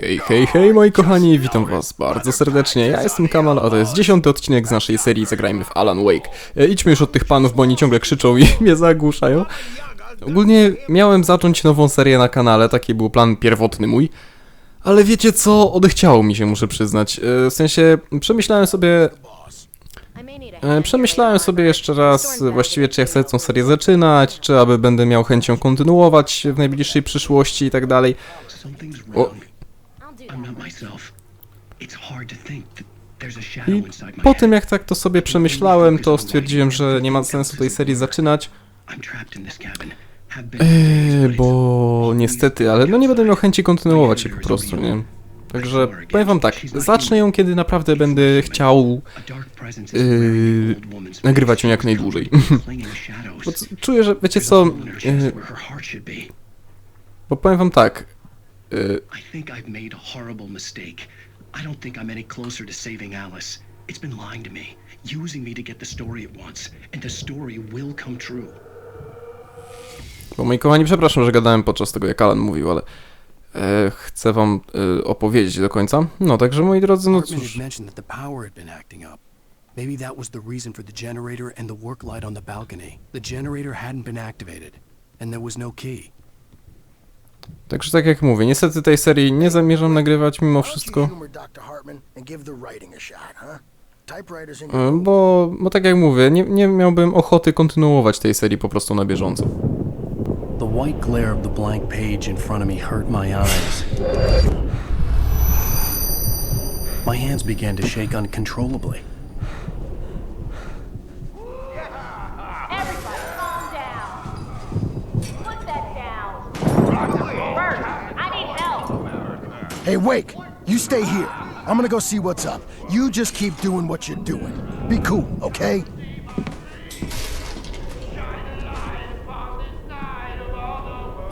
Hej, hej, hej moi kochani, witam was bardzo serdecznie, ja jestem Kamal, a to jest dziesiąty odcinek z naszej serii Zagrajmy w Alan Wake. E, idźmy już od tych panów, bo oni ciągle krzyczą i mnie zagłuszają. Ogólnie miałem zacząć nową serię na kanale, taki był plan pierwotny mój. Ale wiecie co, odechciało mi się, muszę przyznać. E, w sensie, przemyślałem sobie E, Przemyślałem sobie jeszcze raz właściwie, czy ja chcę tę serię zaczynać, czy aby będę miał chęcią kontynuować w najbliższej przyszłości i tak dalej. I po tym jak tak to sobie przemyślałem, to stwierdziłem, że nie ma sensu tej serii zaczynać, Eee, bo niestety, ale no nie będę miał chęci kontynuować jej po prostu, nie? Także powiem wam tak, zacznę ją kiedy naprawdę będę chciał Yy, nagrywać ją jak najdłużej. Bo czuję, że wiecie co, be. bo powiem wam tak, e, I think I've made a horrible mistake. I don't think I'm any closer to saving Alice. It's been lying to me, using me to get the story it wants, and the story will come true. Bo moi kochani, przepraszam, że gadałem podczas tego, jak Alan mówił, ale e, chcę wam e, opowiedzieć do końca. No, także moi drodzy, no Hartman cóż, mentioned that the power had been acting up. Maybe that was the reason for the generator and the work light on the balcony. The generator hadn't been activated, and there was no key. Także tak jak mówię, niestety tej serii nie zamierzam nagrywać mimo wszystko, e, bo, bo tak jak mówię, nie, nie miałbym ochoty kontynuować tej serii po prostu na bieżąco. The white glare of the blank page in front of me hurt my eyes. My hands began to shake uncontrollably. Hey, Wake, you stay here. I'm gonna go see what's up. You just keep doing what you're doing. Be cool, okay?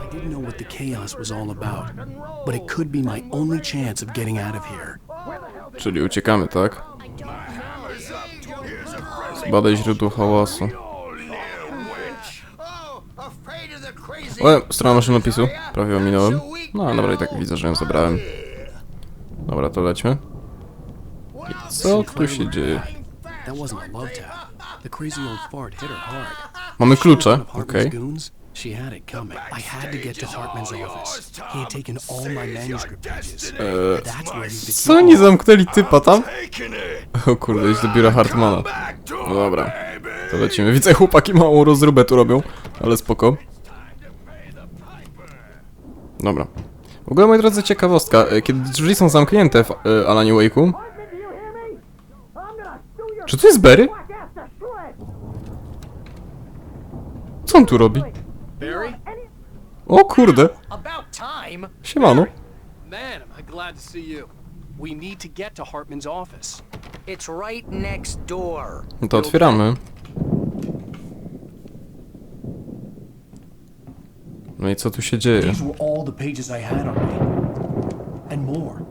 I didn't know what the chaos was all about, but it could be my only chance of getting out of here. Czyli uciekamy, tak? Zbadaj źródło hałasu. O, strona maszynopisu. Prawie ominąłem. No, dobra, i tak widzę, że ją zabrałem. Dobra, to lećmy. I co tu się dzieje? Mamy klucze, okej. She had it coming. I had to get to Hartman's office. He had taken all my manuscript pages. That's where the Co oni zamknęli typa tam? O kurde, idź do biura Hartmana. No dobra, to lecimy. Widzę, chłopaki małą rozróbę tu robią, ale spoko. Dobra. W ogóle, moi drodzy, ciekawostka. e, Kiedy drzwi są zamknięte w e, Alanie Wake'u... Czy to jest Berry? Co on tu robi? Barry? O kurde, siemano. Man, am I glad to see you. We need to get to Hartman's office. It's right next door. No to otwieramy. No i co tu się dzieje? These were all the pages I had on me. And more.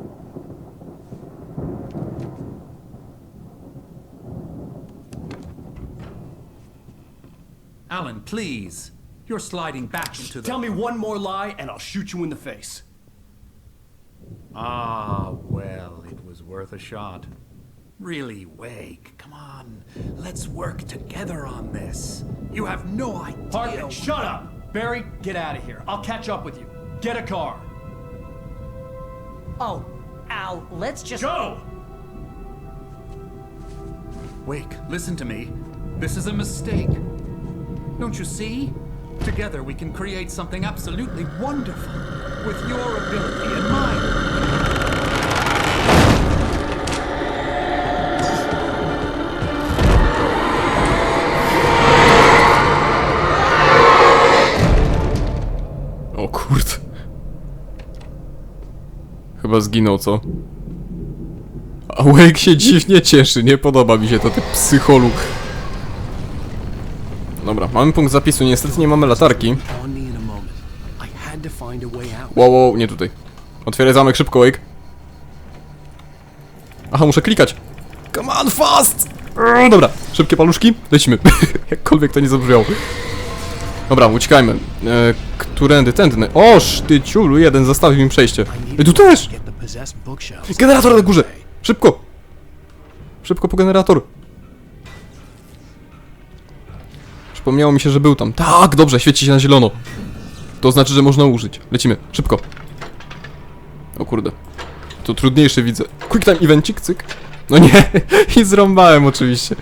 Alan, please. You're sliding back into the. Tell me one more lie and I'll shoot you in the face. Ah, well, it was worth a shot. Really, Wake, come on. Let's work together on this. You have no idea. Hartman, shut up! Barry, get out of here. I'll catch up with you. Get a car. Oh, Al, let's just. Go! Wake, listen to me. This is a mistake. Don't you see? Together we can create something absolutely wonderful. With your ability and mine. Chyba zginął, co? A Wake się dziwnie cieszy, nie podoba mi się to, ty psycholu. Dobra, mamy punkt zapisu, niestety nie mamy latarki. Wow, wow, nie tutaj. Otwieraj zamek szybko, Wake. Aha, muszę klikać. Come on, fast! Eee, Dobra, szybkie paluszki, lecimy. Jakkolwiek to nie zabrzmiało. Dobra, uciekajmy. E, którędy, tędy. Oż, ty ciulu, jeden zostawił mi przejście. I tu też! Generator na górze! Szybko! Szybko po generator. Przypomniało mi się, że był tam. Tak, dobrze, świeci się na zielono. To znaczy, że można użyć. Lecimy, szybko. O kurde. To trudniejsze widzę. Quick time evencik, cyk. No nie, i zrąbałem oczywiście.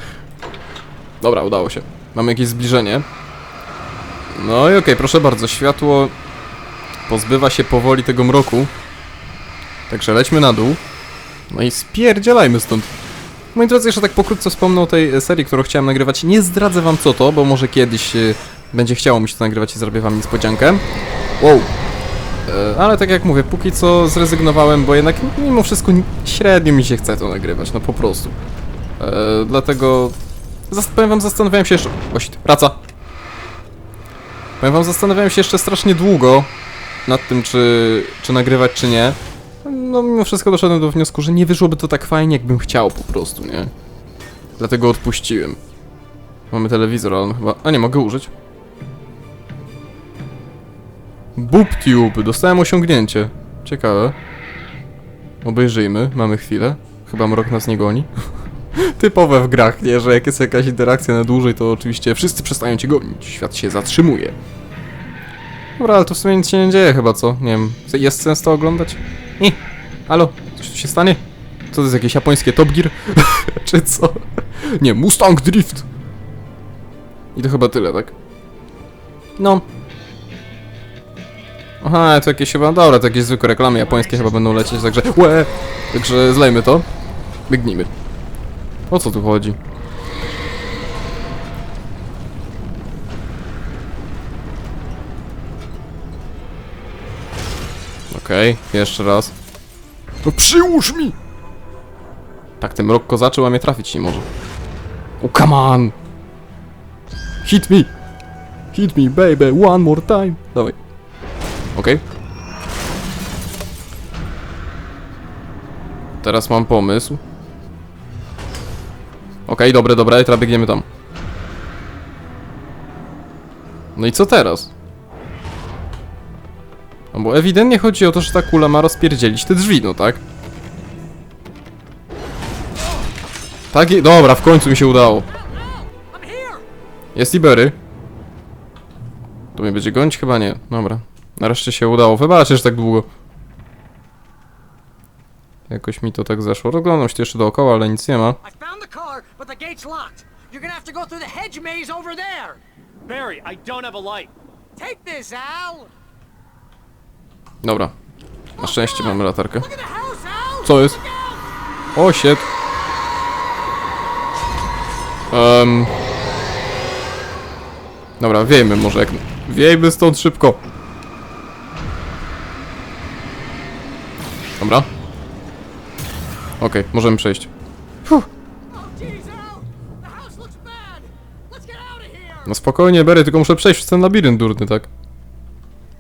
Dobra, udało się. Mamy jakieś zbliżenie. No i okej, proszę bardzo, światło pozbywa się powoli tego mroku. Także lećmy na dół. No i spierdzielajmy stąd. Moi drodzy, jeszcze tak pokrótce wspomnę o tej e, serii, którą chciałem nagrywać. Nie zdradzę wam co to, bo może kiedyś e, będzie chciało mi się to nagrywać i zrobię wam niespodziankę. Wow. E, Ale tak jak mówię, póki co zrezygnowałem, bo jednak mimo wszystko ni- średnio mi się chce to nagrywać, no po prostu. Dlatego... Powiem wam, zastanawiałem się jeszcze... Osit, wraca. Powiem wam, zastanawiałem się jeszcze strasznie długo nad tym, czy, czy nagrywać, czy nie. No mimo wszystko doszedłem do wniosku, że nie wyszłoby to tak fajnie, jakbym chciał po prostu, nie? Dlatego odpuściłem. Mamy telewizor, ale on chyba... A nie, mogę użyć. BoobTube, dostałem osiągnięcie. Ciekawe. Obejrzyjmy, mamy chwilę. Chyba mrok nas nie goni. Typowe w grach, nie? Że jak jest jakaś interakcja na dłużej, to oczywiście wszyscy przestają cię gonić. Świat się zatrzymuje. Dobra, ale to w sumie nic się nie dzieje chyba, co? Nie wiem, jest sens to oglądać? Nie. Halo, coś tu się stanie? Co to jest jakieś japońskie Top Gear? Czy co? Nie, Mustang Drift! I to chyba tyle, tak? No. Aha, to jakieś chyba, dobra, to jakieś zwykłe reklamy japońskie chyba będą lecieć, także łe! Także zlejmy to. Biegnijmy. O co tu chodzi? Okej, jeszcze raz. No przyłóż mi! Tak, ten mrok kozaczył, a mnie trafić nie może. O, come on! Hit me! Hit me, baby, one more time! Dawaj. Okej. Teraz mam pomysł. Okej, dobre, dobre, teraz biegniemy tam. No i co teraz? No bo ewidentnie chodzi o to, że ta kula ma rozpierdzielić te drzwi, no tak? Tak, i- dobra, w końcu mi się udało. Jest Ibery. To mnie będzie gonić? Chyba nie. Dobra. Nareszcie się udało. Wybaczcie, że tak długo. Jakoś mi to tak zeszło. Rozglądam się jeszcze dookoła, ale nic nie ma. Barry, I don't have a light. Take this, Al. Dobra. Na szczęście mamy latarkę. Co jest? O, shit. Um. Dobra, wiejmy może jak... Wiejmy stąd szybko. Dobra. Okej, możemy przejść. Oh. No spokojnie, Berry, tylko muszę przejść przez ten labirynt durny, tak?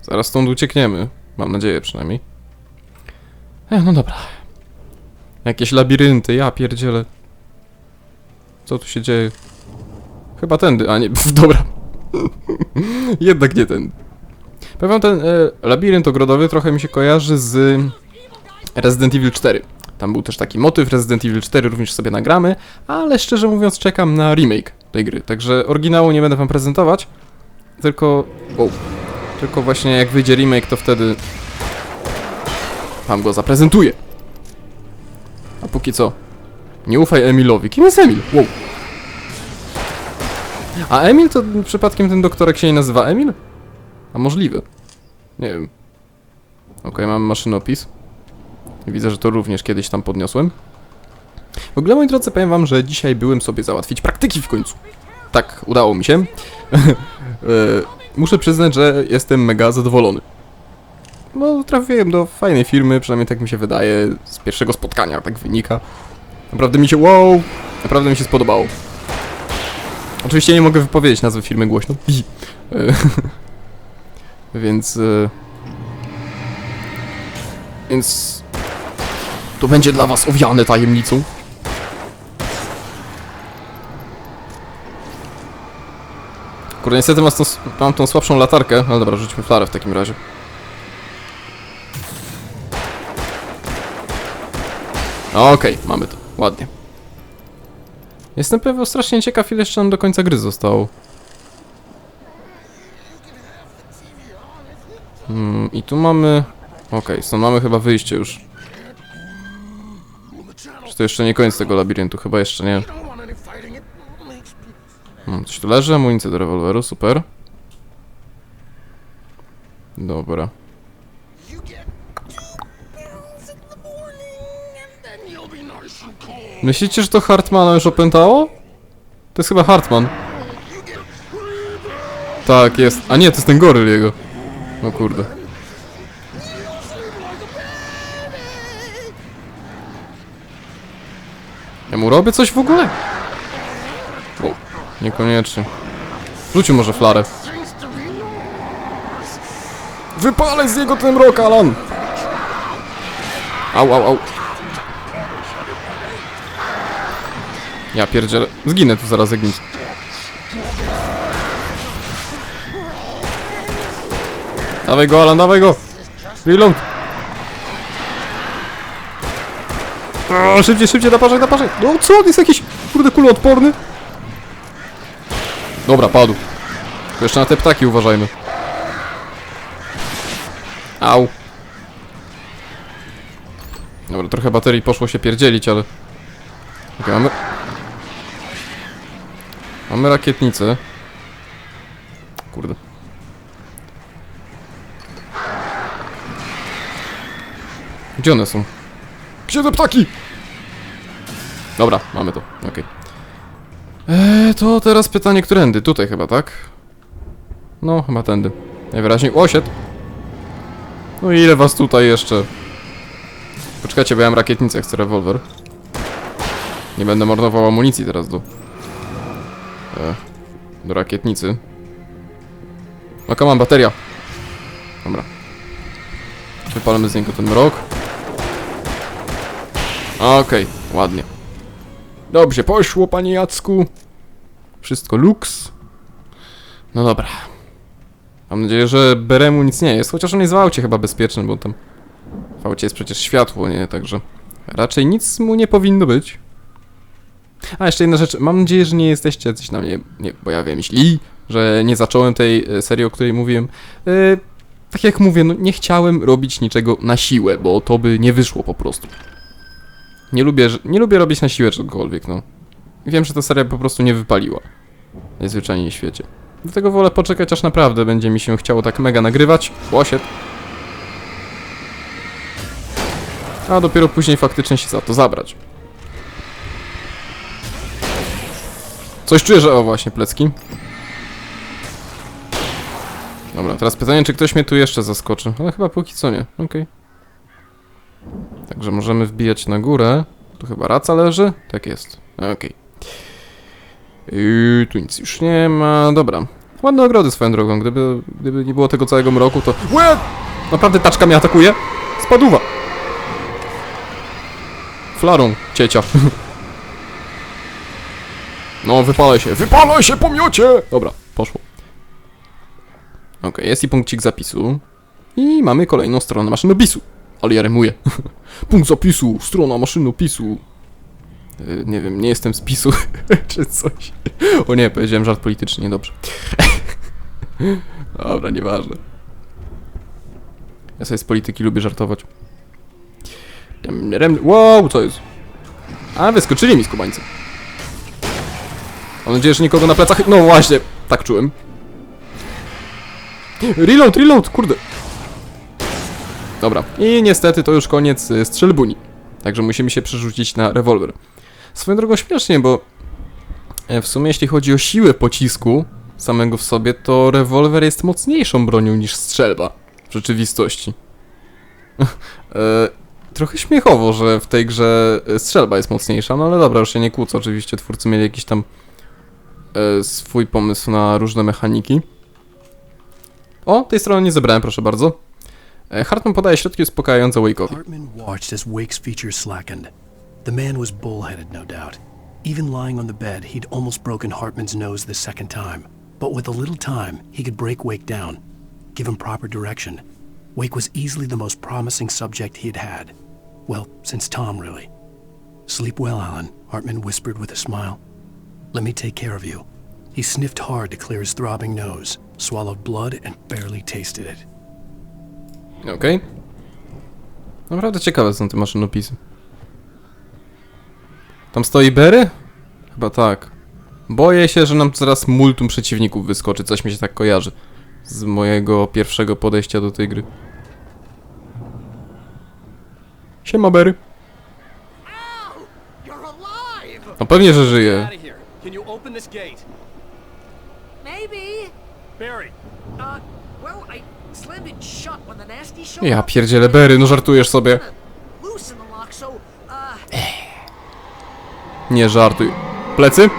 Zaraz stąd uciekniemy. Mam nadzieję przynajmniej. E, no dobra. Jakieś labirynty, ja pierdzielę. Co tu się dzieje? Chyba tędy, a nie, pf, dobra. Jednak nie ten. Powiem ten e, labirynt ogrodowy trochę mi się kojarzy z Resident Evil 4. Tam był też taki motyw, Resident Evil 4 również sobie nagramy, ale szczerze mówiąc czekam na remake tej gry, także oryginału nie będę wam prezentować, tylko... Wow. Tylko właśnie jak wyjdzie remake, to wtedy wam go zaprezentuję. A póki co, nie ufaj Emilowi. Kim jest Emil? Wow. A Emil to przypadkiem ten doktorek się nie nazywa Emil? A możliwe. Nie wiem. Okej, mam maszynopis. Widzę, że to również kiedyś tam podniosłem. W ogóle, moi drodzy, powiem wam, że dzisiaj byłem sobie załatwić praktyki w końcu. Tak, udało mi się. Muszę przyznać, że jestem mega zadowolony. No, trafiłem do fajnej firmy, przynajmniej tak mi się wydaje, z pierwszego spotkania tak wynika. Naprawdę mi się, wow, naprawdę mi się spodobało. Oczywiście nie mogę wypowiedzieć nazwy firmy głośno. E, Więc... e, Więc... To będzie dla was owiane tajemnicą. Kurde, niestety mam tą, mam tą słabszą latarkę, ale dobra, rzućmy flarę w takim razie. Okej, mamy to. Ładnie. Jestem pewnie strasznie ciekaw, ile jeszcze nam do końca gry zostało. Hmm, I tu mamy... Okej, stąd mamy chyba wyjście już. Czy to jeszcze nie koniec tego labiryntu? Chyba jeszcze nie. Hmm, coś tu leży? Amunicja do rewolweru, super. Dobra. Myślicie, że to Hartmana już opętało? To jest chyba Hartman. Tak, jest. A nie, to jest ten goryl jego. No kurde. Ja mu robię coś w ogóle? Niekoniecznie. Rzucił może flarę. Wypalaj z niego ten mrok, Alan! Au, au, au. Ja pierdzielę. Zginę tu zaraz nic. Dawaj go, Alan, dawaj go! Reload! O, szybciej, szybciej, naparzaj, naparzaj! No co, on jest jakiś, kurde, kuloodporny? Dobra, padł. Tylko jeszcze na te ptaki uważajmy. Au. Dobra, trochę baterii poszło się pierdzielić, ale... Okej, mamy... Mamy rakietnicę. Kurde. Gdzie one są? Gdzie te ptaki? Dobra, mamy to, okej. Eee, to teraz pytanie, którędy? Tutaj chyba, tak? No, chyba tędy. Najwyraźniej... Osied! No i ile was tutaj jeszcze? Poczekajcie, bo ja mam rakietnicę, chcę rewolwer. Nie będę marnował amunicji teraz do... E, do rakietnicy. Oka, mam bateria. Dobra. Wypalamy z niego ten mrok. Okej, ładnie. Dobrze, poszło, panie Jacku. Wszystko luks. No dobra. Mam nadzieję, że Beremu nic nie jest, chociaż on jest w aucie chyba bezpieczny, bo tam w aucie jest przecież światło, nie? Także raczej nic mu nie powinno być. A, jeszcze jedna rzecz. Mam nadzieję, że nie jesteście coś na mnie, nie, bo ja wiem, źli, że nie zacząłem tej e, serii, o której mówiłem. E, tak jak mówię, no nie chciałem robić niczego na siłę, bo to by nie wyszło po prostu. Nie lubię, nie lubię robić na siłę czegokolwiek, no. Wiem, że ta seria po prostu nie wypaliła. Najzwyczajniej w świecie. Dlatego wolę poczekać, aż naprawdę będzie mi się chciało tak mega nagrywać. Łosiet. A dopiero później faktycznie się za to zabrać. Coś czuję, że... O, właśnie, plecki. Dobra, teraz pytanie, czy ktoś mnie tu jeszcze zaskoczy. Ale chyba póki co nie. Okej. Także możemy wbijać na górę. Tu chyba raca leży? Tak jest. Okej. Yy, tu nic już nie ma. Dobra. Ładne ogrody swoją drogą. Gdyby, gdyby nie było tego całego mroku, to... Łe! Naprawdę taczka mnie atakuje? Spaduwa! Flarą, ciecia. No, wypalaj się. Wypalaj się, pomiocie! Dobra, poszło. Okej, jest i punkcik zapisu. I mamy kolejną stronę maszynopisu. Ale ja remuję. Punkt zapisu, strona maszynopisu. Yy, nie wiem, nie jestem z PiSu, czy coś. O nie, powiedziałem żart polityczny, niedobrze. Dobra, nieważne. Ja sobie z polityki lubię żartować. Rem, wow, co jest? A, wyskoczyli mi z kubańcy. Mam nadzieję, że nikogo na plecach... No właśnie, tak czułem. Reload, reload, kurde. Dobra, i niestety to już koniec y, strzelbuni. Także musimy się przerzucić na rewolwer. Swoją drogą śmiesznie, bo e, w sumie jeśli chodzi o siłę pocisku samego w sobie, to rewolwer jest mocniejszą bronią niż strzelba w rzeczywistości. e, trochę śmiechowo, że w tej grze e, strzelba jest mocniejsza, no ale dobra, już się nie kłócę, oczywiście twórcy mieli jakiś tam swój pomysł na różne mechaniki. O, tej strony nie zebrałem, proszę bardzo. Hartman podaje środki uspokajające Wake'owi. Hartman watched as Wake's features slackened. The man was bullheaded, no doubt. Even lying on the bed, he'd almost broken Hartman's nose the second time. But with a little time, he could break Wake down, give him proper direction. Wake was easily the most promising subject he had had. Well, since Tom, really. Sleep well, Alan, Hartman whispered with a smile. Let me take care of you. He sniffed hard to clear his throbbing nose, swallowed blood, and barely tasted it. Okej. Naprawdę ciekawe są te maszynopisy. Tam stoi Berry? Chyba tak. Boję się, że nam zaraz multum przeciwników wyskoczy. Coś mi się tak kojarzy. Z mojego pierwszego podejścia do tej gry. Siema Berry. No pewnie, że żyje. Barry, Uh, well, I Ja pierdzielę Berry, no żartujesz sobie. Uh, Nie żartuj. Plecy?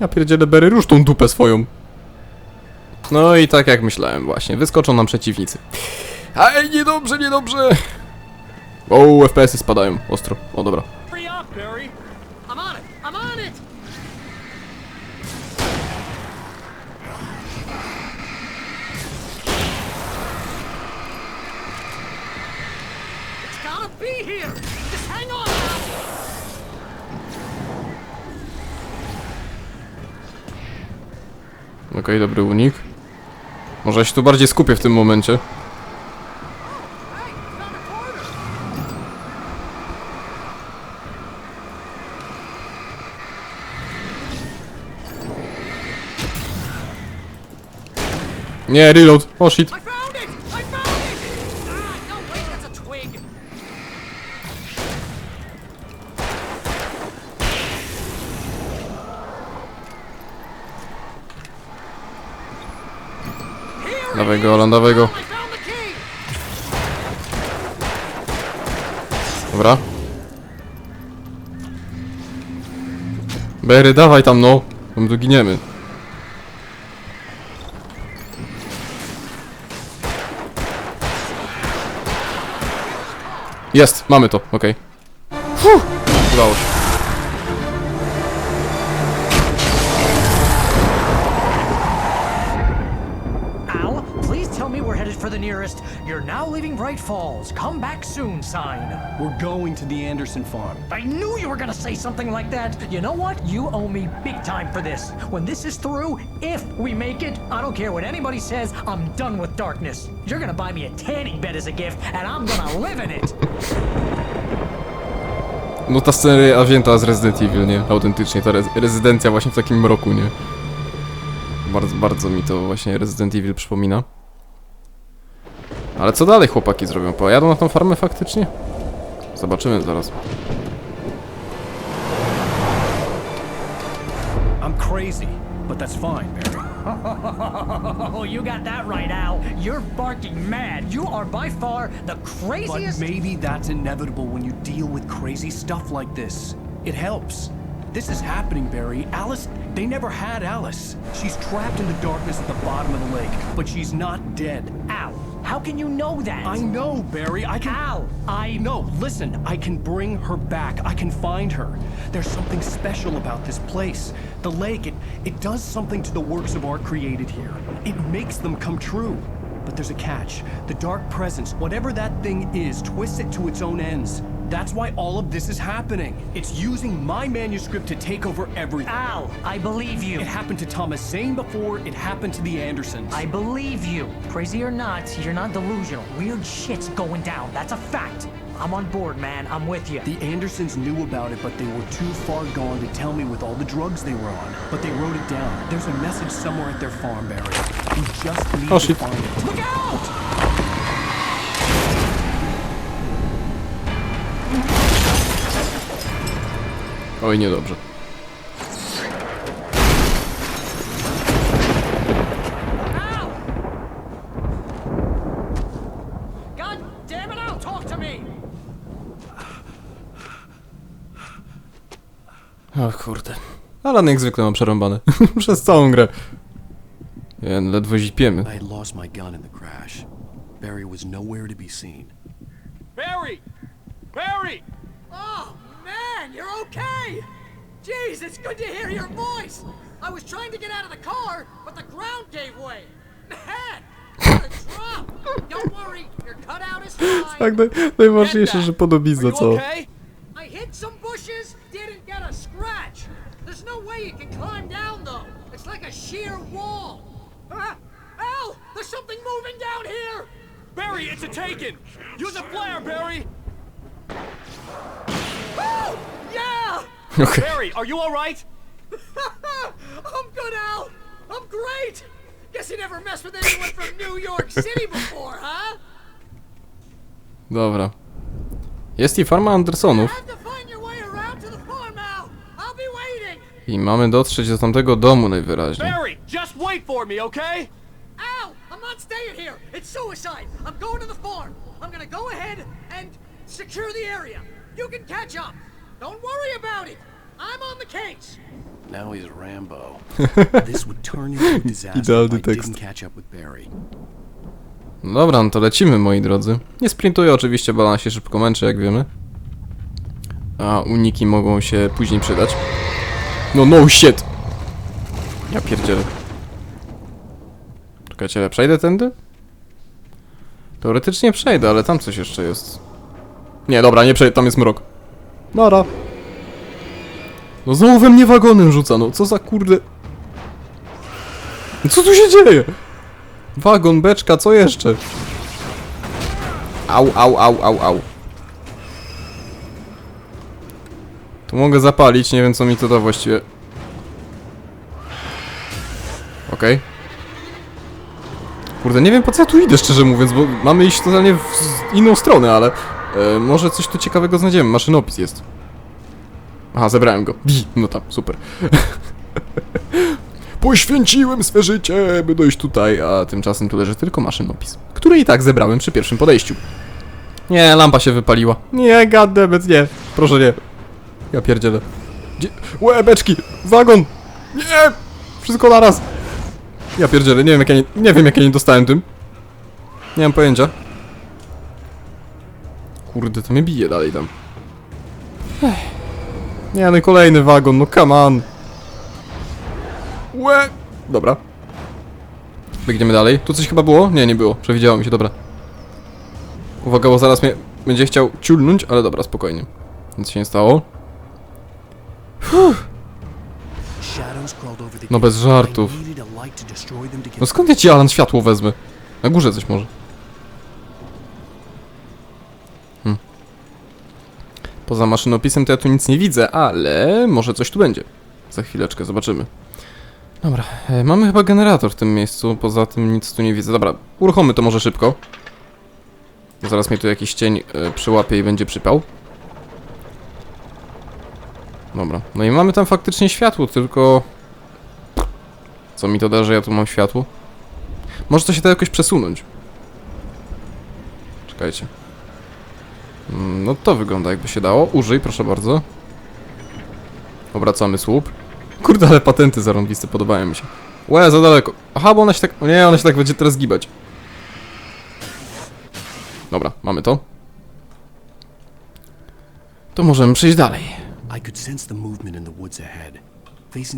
Ja pierdzielę Berry, rusz tą dupę swoją. No i tak jak myślałem właśnie, wyskoczą nam przeciwnicy. Aj, niedobrze, niedobrze! O, FPS-y spadają, ostro. O, dobra. Be here. Just hang on now. Okej, dobry unik. Może ja się tu bardziej skupię w tym momencie. Nie, reload. O shit. I found the key. Dobra. Berry, dawaj tam no. Bo my tu giniemy. Jest, mamy to, okej. Okay. Udało się. Nearest. You're now leaving Bright Falls. Come back soon sign. We're going to the Anderson farm. I knew you were gonna say something like that. You know what? You owe me big time for this. When this is through, if we make it, I don't care what anybody says, I'm done with darkness. You're gonna buy me a tanning bed as a gift, and I'm gonna live in it. No ta scena wzięta z Resident Evil, nie? Autentycznie, ta rez rezydencja właśnie w takim mroku, nie? Bardzo, bardzo mi to właśnie Resident Evil przypomina. Ale co dalej chłopaki zrobią? Pojadą na tą farmę faktycznie? Zobaczymy zaraz. I'm crazy, but that's fine, Barry. Oh, you got that right, Al. You're barking mad. You are by far the But craziest. maybe that's inevitable when you deal with crazy stuff like this. It helps. This is happening, Barry. Alice, they never had Alice. She's trapped in the darkness at the bottom of the lake, but she's not dead. How can you know that? I know, Barry. I can. Al, I know. listen, I can bring her back. I can find her. There's something special about this place. The lake, it, it does something to the works of art created here. It makes them come true. But there's a catch. The dark presence, whatever that thing is, twists it to its own ends. That's why all of this is happening. It's using my manuscript to take over everything. Al, I believe you. It happened to Thomas Zane before, it happened to the Andersons. I believe you. Crazy or not, you're not delusional. Weird shit's going down. That's a fact. I'm on board, man. I'm with you. The Andersons knew about it, but they were too far gone to tell me with all the drugs they were on. But they wrote it down. There's a message somewhere at their farm, Barry. We just need Oh, to shit. find it. Look out! Oj, niedobrze. O kurde. Alan jak zwykle mam przerąbane. Przez całą grę. Ja ledwo zipiemy. I lost my gun in the crash. Barry was nowhere to be seen. Barry! Barry! Oh, man, you're okay! Jeez, it's good to hear your voice! I was trying to get out of the car, but the ground gave way! Man, what a Don't worry, your cutout is fine. Tak, naj, najważniejsze, że podobizna, co? I hit some bushes, didn't get a scratch. There's no way you can climb down though. It's like a sheer wall. Ah, Al, there's something moving down here. Barry, it's a taken! Use a flare, Barry! Yeah. Okej. Barry, are you alright? I'm good, Al. I'm great. Guess you never messed with anyone from New York City before, huh? Dobra. Jest i farma Andersonów Have to find your way around to the farm, Al. I'll be waiting. i mamy dotrzeć do tamtego domu najwyraźniej. Barry, just wait for me, okay? Al, I'm not staying here. It's suicide. I'm going to the farm. I'm gonna go ahead and secure the area. You can catch up. Don't worry about it. I'm on the case. Now he's Rambo. this would turn into a disaster Idealny if I tekst. didn't catch up with Barry. No dobra, no to lecimy, moi drodzy. Nie sprintuję oczywiście, bo ona się szybko męczy, jak wiemy. A uniki mogą się później przydać. No no shit! Ja pierdzielę. Czekajcie, przejdę tędy? Teoretycznie przejdę, ale tam coś jeszcze jest. Nie, dobra, nie przejdę, tam jest mrok. Nara. No znowu we mnie wagonem rzuca, no co za kurde... No Co tu się dzieje? Wagon, beczka, co jeszcze? Au, au, au, au, au. Tu mogę zapalić, nie wiem co mi to da właściwie. Okej. Kurde, nie wiem po co ja tu idę, szczerze mówiąc, bo mamy iść totalnie w inną stronę, ale... E, może coś tu ciekawego znajdziemy, maszynopis jest. Aha, zebrałem go. No tam, super. Poświęciłem swe życie, by dojść tutaj, a tymczasem tu leży tylko maszynopis, który i tak zebrałem przy pierwszym podejściu. Nie, lampa się wypaliła. Nie, goddammit, nie. Proszę nie. Ja pierdzielę. Gdzie... Łe, beczki! Wagon! Nie! Wszystko naraz! Ja pierdzielę, nie wiem jak ja nie, nie wiem jak ja nie dostałem tym. Nie mam pojęcia. Kurde, to mnie bije dalej tam. Ech. Nie, no kolejny wagon, no come on. Łe! Dobra. Biegniemy dalej. Tu coś chyba było? Nie, nie było. Przewidziało mi się, dobra. Uwaga, bo zaraz mnie będzie chciał ciulnąć, ale dobra, spokojnie. Nic się nie stało. The No bez żartów. No skąd ja ci Alan światło wezmę? Na górze coś może. Poza maszynopisem to ja tu nic nie widzę, ale może coś tu będzie. Za chwileczkę, zobaczymy. Dobra, e, mamy chyba generator w tym miejscu, poza tym nic tu nie widzę. Dobra, uruchomy to może szybko. Zaraz mnie tu jakiś cień e, przyłapie i będzie przypał. Dobra, no i mamy tam faktycznie światło, tylko... Co mi to da, że ja tu mam światło? Może to się da jakoś przesunąć. Czekajcie. Mm, No to wygląda jakby się dało. Użyj, proszę bardzo. Obracamy słup. Kurde, ale patenty zarąbiste podobają mi się. Łe, za daleko. Aha, bo ona się tak... o Nie, ona się tak będzie teraz gibać. Dobra, mamy to. To możemy przejść dalej.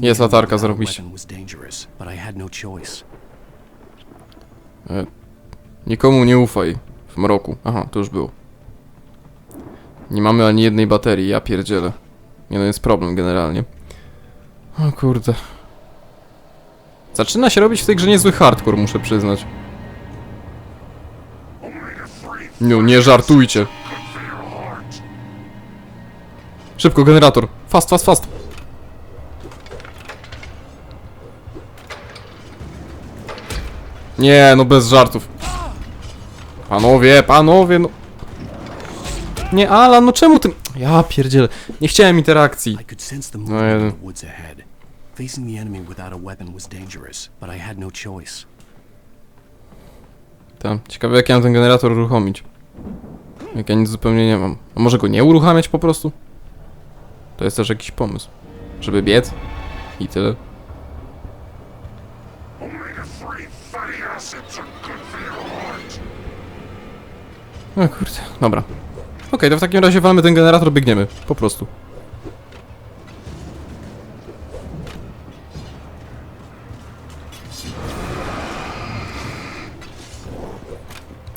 Jest latarka, zarobiście. no choice. Nikomu nie ufaj w mroku. Aha, to już było. Nie mamy ani jednej baterii, ja pierdzielę. Nie no, jest problem generalnie. O kurde. Zaczyna się robić w tej grze niezły hardcore, muszę przyznać. No, nie żartujcie. Szybko, generator. Fast, fast, fast. Nie, no bez żartów. Panowie, panowie, no... Nie, Alan, no czemu ty... Ja pierdzielę. Nie chciałem interakcji. I could sense the No, movement jeden. in the woods ahead. Facing the enemy without a weapon was dangerous, but I had no choice. Tam, ciekawe jak ja mam ten generator uruchomić. Jak ja nic zupełnie nie mam. A może go nie uruchamiać po prostu? To jest też jakiś pomysł. Żeby biec? I tyle. O kurde, dobra. Okej, to w takim razie walmy ten generator, biegniemy. Po prostu.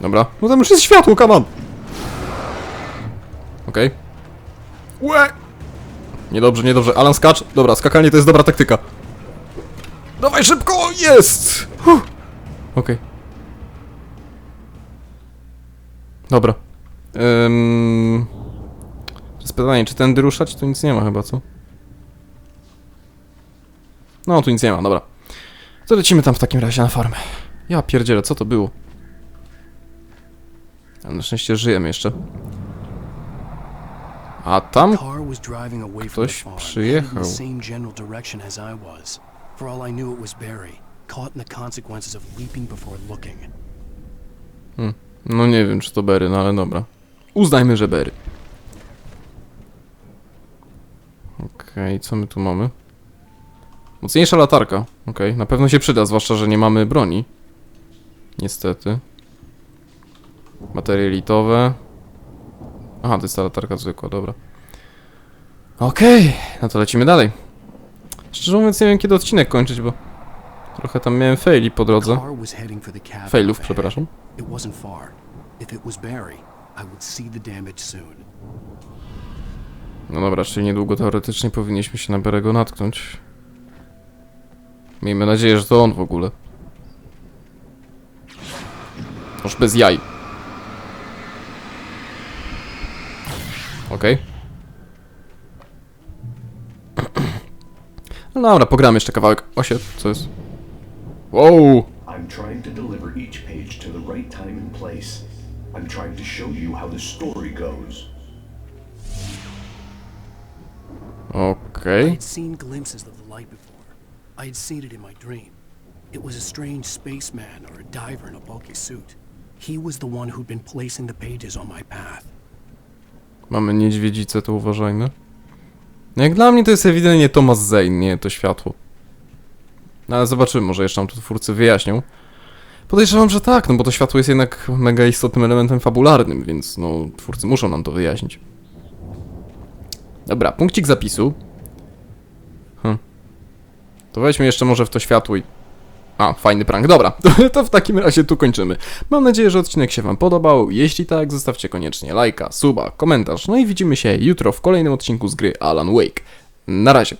Dobra. No tam już jest światło, come on! Okej. Łe! Niedobrze, niedobrze. Alan, skacz. Dobra, skakanie to jest dobra taktyka. Dawaj szybko! Jest! Okej. Dobra. To jest pytanie, czy tędy ruszać? Tu nic nie ma chyba, co? No, tu nic nie ma, dobra. To lecimy tam w takim razie na farmę. Ja pierdzielę, co to było? Ale Na szczęście żyjemy jeszcze. A tam? Ktoś przyjechał. For all I knew, it was Barry, caught in the consequences of leaping before looking. No nie wiem, czy to Berry, no ale dobra. Uznajmy, że Berry. Okej, co my tu mamy? Mocniejsza latarka. Okej, na pewno się przyda, zwłaszcza, że nie mamy broni. Niestety. Baterie litowe. Aha, to jest ta latarka zwykła, dobra. Okej, no to lecimy dalej. Szczerze mówiąc, nie wiem kiedy odcinek kończyć, bo trochę tam miałem faili po drodze. Failów, przepraszam. It wasn't far. If it was Barry, I would see the damage soon. No dobra, czyli niedługo teoretycznie powinniśmy się na Berego natknąć. Miejmy nadzieję, że to on w ogóle. Już bez jaj. Okej. No dobra, pogramy jeszcze kawałek. Osie, co jest? Wow! I'm trying to deliver each page to the right time and place. I'm trying to show you how the story goes. Had seen glimpses of the light before. I had seen it in my dream. It was a strange spaceman or a diver in a bulky suit. He was the one who'd been placing the pages on my path. Mamy niedźwiedzicę, to uważajmy. No jak dla mnie to jest ewidentnie Thomas Zane, nie to światło. No ale zobaczymy, może jeszcze nam tu twórcy wyjaśnią. Podejrzewam, że tak, no bo to światło jest jednak mega istotnym elementem fabularnym, więc no twórcy muszą nam to wyjaśnić. Dobra, punkcik zapisu. Hm. To weźmy jeszcze może w to światło i... A, fajny prank. Dobra, to, w takim razie tu kończymy. Mam nadzieję, że odcinek się Wam podobał. Jeśli tak, zostawcie koniecznie lajka, suba, komentarz. No i widzimy się jutro w kolejnym odcinku z gry Alan Wake. Na razie.